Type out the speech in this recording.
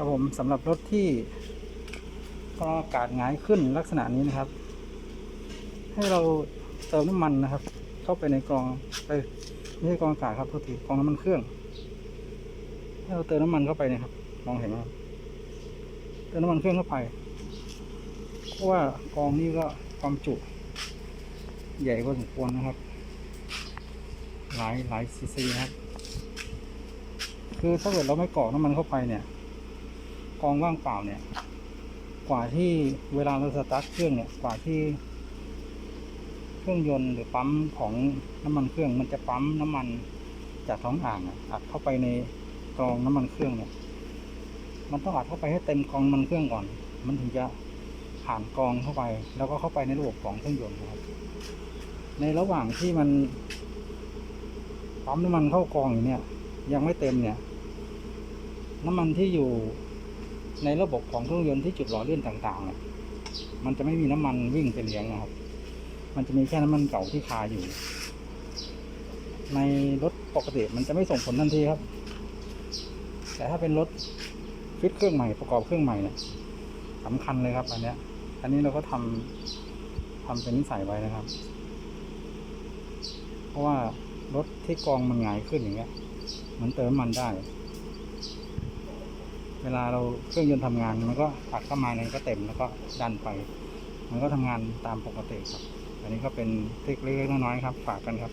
ครับผมสำหรับรถที่กรองอากาศหงายขึ้นลักษณะนี้นะครับ ให้เราเติมน้ำมันนะครับ เข้าไปในกรองไปไม่ใช่กรองอากาศครับโทษทีกรองน้ำมันเครื่อง ให้เราเติมน้ำมันเข้าไปนะครับ มองเห็นไหมเติมน้ำมันเครื่องเข้าไปเพราะว่ากรองนี่ก็ความจุ ใหญ่พอสมควรนะครับ หลายหลายซีซีนะครับ คือถ้าเกิดเราไม่กรอกน้ำมันเข้าไปเนี่ย กองว่างเปล่าเนี่ย กว่าที่เวลาเราสตาร์ทเครื่องเนี่ยกว่าที่ เครื่องยนต์หรือปั๊มของน้ำมันเครื่องมันจะปั๊มน้ำมันจากท้องอ่างอัดเข้าไปในกรองน้ำมันเครื่องเนี่ย มันต้องอัดเข้าไปให้เต็มกรองน้ำมันเครื่องก่อน มันถึงจะผ่านกรองเข้าไป แล้วก็เข้าไปในระบบของเครื่องยนต์ครับในระหว่างที่มันปั๊มน้ำมันเข้ากองอยู่เนี่ย ยังไม่เต็มเนี่ย น้ำมันที่อยู่ ในระบบของเครื่องยนต์ที่จุดหล่อลื่อนต่างๆเนี่ยมันจะไม่มีน้ำมันวิ่งไปเลี้ยงนะครับ มันจะมีแค่น้ำมันเก่าที่คาอยู่ ในรถปกติมันจะไม่ส่งผลทันทีครับ แต่ถ้าเป็นรถฟิตเครื่องใหม่ประกอบเครื่องใหม่เนี่ยสำคัญเลยครับ อันเนี้ย อันนี้เราก็ทำทำเป็นนิสัยไว้นะครับ เพราะว่ารถที่กองมันหงายขึ้นอย่างเงี้ย มันเติมมันได้ วลาเราเครื่องยนต์ทำงานมันก็อัดเข้ามาเนี่ยก็เต็มแล้วก็ดันไป มันก็ทำงานตามปกติครับ อันนี้ก็เป็นเทคเล็กๆน้อยๆครับฝากกันครับ